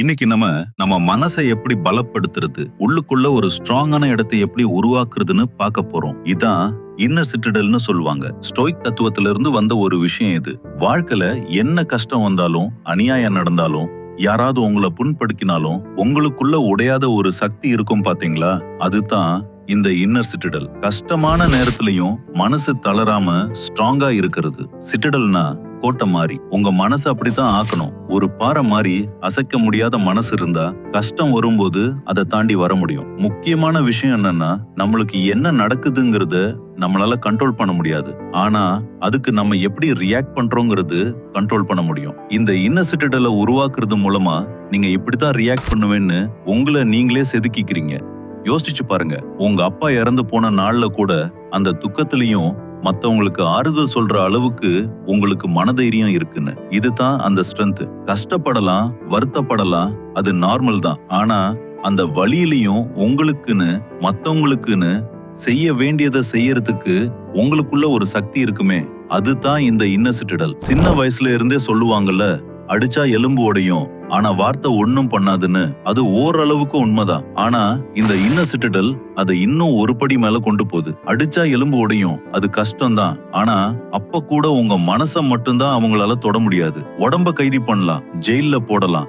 இன்னைக்கு நம்ம நம்ம மனசை எப்படி பலப்படுத்துறது உள்ளுக்குள்ள ஒரு ஸ்ட்ராங்கான இடத்தை எப்படி உருவாக்குறதுன்னு பார்க்க போறோம். இதான் இன்னர் சிட்டடல்னு சொல்லுவாங்க. ஸ்டோயிக் தத்துவத்துல இருந்து வந்த ஒரு விஷயம் இது. வாழ்க்கையில என்ன கஷ்டம் வந்தாலும் அநியாயம் நடந்தாலும் யாராவது உங்களை புண்படுத்தினாலும் உங்களுக்குள்ள உடையாத ஒரு சக்தி இருக்கும் பாத்தீங்களா? அதுதான் இந்த இன்னர் சிட்டடல் கஷ்டமான நேரத்திலையும் மனசு தளராம ஸ்ட்ராங்கா இருக்கிறது. சிட்டடல்னா கோட்டை மாதிரி உங்க மனசு அப்படித்தான் ஆக்கணும். ஒரு பாறை மாதிரி அசைக்க முடியாத மனசு இருந்தா கஷ்டம் வரும்போது அதை தாண்டி வர முடியும். முக்கியமான விஷயம் என்னன்னா நம்மளுக்கு என்ன நடக்குதுங்கிறத நம்மளால கண்ட்ரோல் பண்ண முடியாது. ஆனா அதுக்கு நம்ம எப்படி ரியாக்ட் பண்றோங்கிறது கண்ட்ரோல் பண்ண முடியும். இந்த இன்னசிட்டடலை உருவாக்குறது மூலமா நீங்க இப்படித்தான் ரியாக்ட் பண்ணுவேன்னு உங்களை நீங்களே செதுக்கிக்கிறீங்க. யோசிச்சு பாருங்க உங்க அப்பா இறந்து போன நாள்ல கூட அந்த துக்கத்திலையும் மற்றவங்களுக்கு ஆறுதல் சொல்ற அளவுக்கு உங்களுக்கு மனதைரியம் இருக்குன்னு. இதுதான் அந்த ஸ்ட்ரென்த் கஷ்டப்படலாம் வருத்தப்படலாம் அது நார்மல் தான். ஆனா அந்த வழியிலையும் உங்களுக்குன்னு மற்றவங்களுக்குன்னு செய்ய வேண்டியதை செய்யறதுக்கு உங்களுக்குள்ள ஒரு சக்தி இருக்குமே. அதுதான் இந்த இன்னசிட்டடல் சின்ன வயசுல இருந்தே சொல்லுவாங்கல்ல அடிச்சா எலும்பு உடையும் ஆனா வார்த்தை ஒன்றும் பண்ணாதுன்னு அது ஓரளவுக்கு உண்மைதான். ஆனா இந்த இன்னசிட்டல் அதை இன்னும் ஒரு படி மேல கொண்டு போகுது. அடிச்சா எலும்பு உடையும் அது கஷ்டம்தான். ஆனா அப்ப கூட உங்க மனசை மட்டும்தான் அவங்களால தொட முடியாது. உடம்ப கைதி பண்ணலாம் ஜெயில போடலாம்.